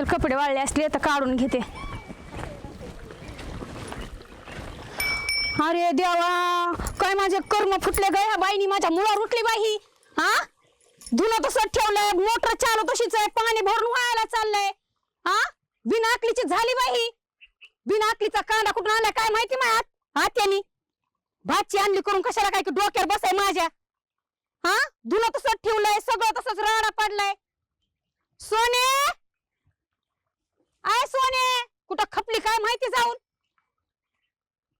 चल कपडे वाळले असले तर काढून घेते. अरे देवा काय माझे कर्म फुटले ग? ह्या बाईनी माझ्या मुळावर उठली बाई हा. धुणं तसं ठेवलंय मोटर चालू तशीच आहे पाणी भरून व्हायला चाललंय. हा बिना अकलीची झाली बाई ही. बिना अकलीचा कांदा कुठून आलाय काय माहिती माझ्या हात्यानी भाची आणली करून कशाला काय की डोक्यावर बसाय माझ्या? हा धुणं तसंच ठेवलंय सगळं तसंच राडा पडलाय. सोने! आय सोने कुठं खपली काय माहिती जाऊन?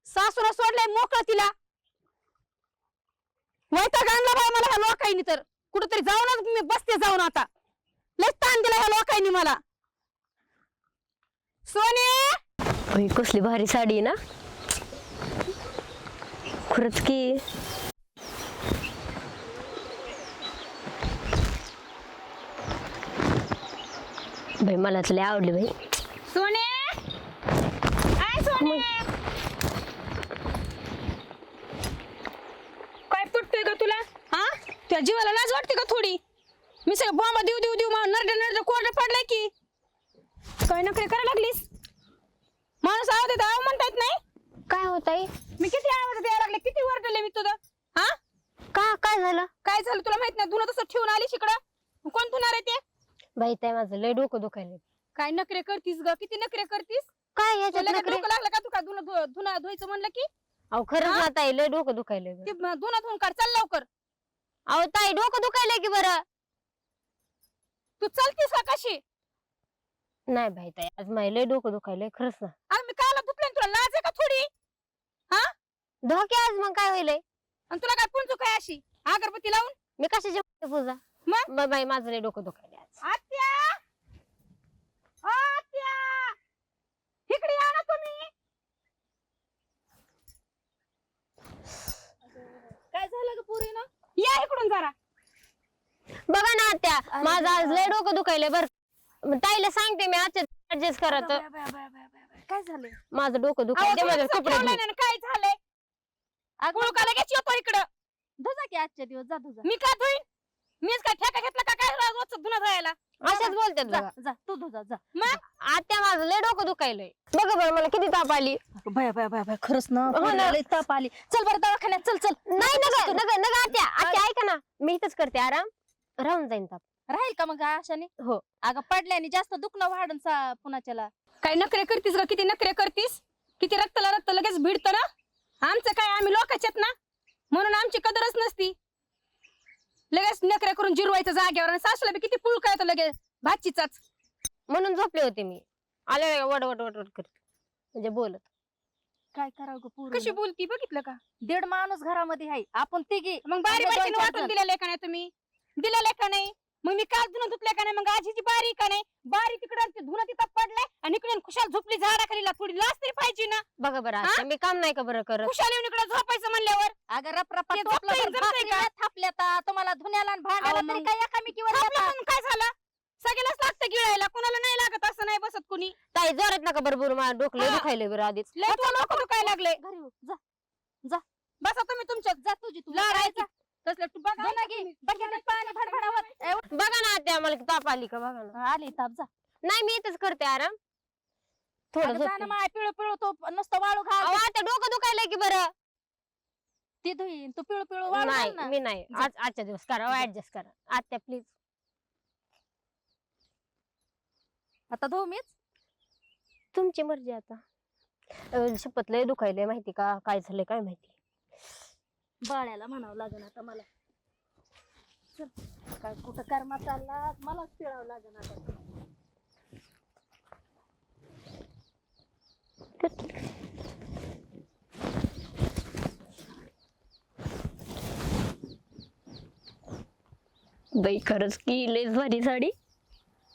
सासूला सोडलंय मोकळं तिला. वैताग आणला बाय मला ह्या लोकांनी तर. कुठंतरी जाऊनच मी बसते जाऊन आता. लय ताण दिला ह्या लोकांनी मला. सोने! होय कसली भारी साडी आहे ना? खरंच की. बाई मला तर लय आवडली बाई. सोने? आय सोने! काय तुटतोय का तुला? हा? तुझ्या जीवाला लाज वाटते का थोडी? मी सगळं बॉम्ब देऊ देऊ देऊ नरड नरड कोरड पडलाय की. काय नखरे करायला लागलीस? माणूस आवाज येत आव म्हणता येत नाही? काय होत आहे मी किती आवाज द्यायला लागले किती वरडले मी तुझं? हा? का काय झालं? काय झालं तुला माहीत नाही धुणं तसं ठेवून आली इकडं. कोण धुणार आहे ते? बाई ताई माझं लय डोकं दुखायलंय. काय नखरे करतीस ग? किती नखरे करतीस? काय तुला ह्याच्यात काय नखरे? डोकं लागलं का तू काय धुणं धु- धुणं धुवायचं म्हणलं की? अहो खरंच हा? ना ताई लय डोकं दुखायलंय बरं. धुणं धुवून काढ चल लवकर. अहो ताई डोकं दुखायलंय की बरं? तू चलतीस का कशी? नाही बाई ताई आज माझं लय डोकं दुखायलंय खरंच ना. आम्ही काला धुतले तुला लाज आहे का थोडी? धोके आज मग काय होईल आणि तुला काय पुंजू काय अशी? अगरबत्ती लावून? मी कशाची पूजा? मग? बाई बाई माझं लय डोकं दुखायलंय आज आत्या ओ, आत्या इकडे या ना तुम्ही काय झालं ग पुरी ना इकडून जरा. बघा ना आत्या माझं आज लय डोकं दुखायलंय बर. ताईला सांगते मी आजच्या ऍडजस्ट करा तर. काय झालं माझं डोकं दुखायलंय माझं कपडे धुवून. काय झालंय? गुळू का लगेच येतो इकडं. धुजा की आजच्या दिवस जा धुजा. मी का धुईन? मीच काय ठेका घेतला का? काय रोज धुणं धुवायला? अशाच बोलतात जा बघा. जा तू धुजा जा मग आत्या माझं लय डोकं दुखायलंय. बघा बरं मला किती ताप आली. बाय बाय बाय बाय खरंच ना हो ना. ताप आली. चल बरं दवाखान्यात चल चल. नाही नग आत्या आत्या ऐका ना. मी इथंच करते आराम. राहून जाईन ताप. राहील का मग आशाने? हो. अगं पडल्याने जास्त दुखणं वाढन सा पुन्हाच्याला काय नखरे करतीस का किती नखरे करतीस? किती रक्तला रक्त लगेच भिडत ना? आमचं काय आम्ही लोकांच्यात ना म्हणून आमची कदरच नसती लगेच नखरे करून जिरवायचं जागेवर आणि सासूला बी किती पुळका येतो लगेच. भाचीचाच. म्हणून झोपले होते मी. आले वड वड वड वड करत. म्हणजे बोलत. काय करावं ग पोरी? कशी बोलती बघितलं का? दीड माणूस घरामध्ये आहे. आपण तिघी. मग बारी बारीने चार वाटून जण. दिलेलं का नाही तुम्ही. दिलेलं का नाही. मग मी काल धुणं धुतलं का नाही? मग आजीची बारी का नाही? बारी तिकडं ते धुणं तिथं पडलंय आणि इकडे खुशाल झोपली झाडाखालीला थोडी लाच तरी पाहिजे ना. बघा बरं मी काम नाही का बरं करत? खुशाल येऊन इकडे झोपायचं म्हणल्यावर? अगं रपरपा ते टोपलं झोपतंय तर जमतंय भाकरी का? नाही थापल्या तुम्हाला धुण्याला आणि भांड्याला अहो, तरी मग- काय एकामेकीवर आपलं येतात. म्हणून काय झालं? सगळ्यालाच लागतं गिळायला कुणाला नाही लागत असं नाही बसत कुणी. ताई जोरात नका बरं बरं मला डोकं लय हा. दुखायलंय बरं आधीच. लय तुला नको काय लागले घरी हो, जा बसा तुम्ही तुमच्या जा तुझी तू लागायचं तसलं तू बघा धुणं घे बकेटात पाणी भडभडावत. एवढं- बघा ना आत्या मला ताप आली का बघा ना. आली ताप जा. नाही मी इथंच करते आराम. थोडं जा झोपते. माय पिळू पिळू तो नुसतं वाळू घाल. अहो, डोकं दुखायलंय की बरं? ती धुईन तू पिळू पिळू वाळू नाही घाल ना. मी नाही. आज आजच्या दिवस करा ऍडजस्ट करा. आत्या प्लीज आता धुऊ मीच? तुमची मर्जी आता. अं, शपथ लय दुखायलंय माहिती का? काय झालंय काय माहिती? बाळ्याला म्हणावं लागेल आता मला. चल काय कुठं कर्मा चालला मलाच पिळावं लागेल आता. बाई खरंच की लयच भारी साडी.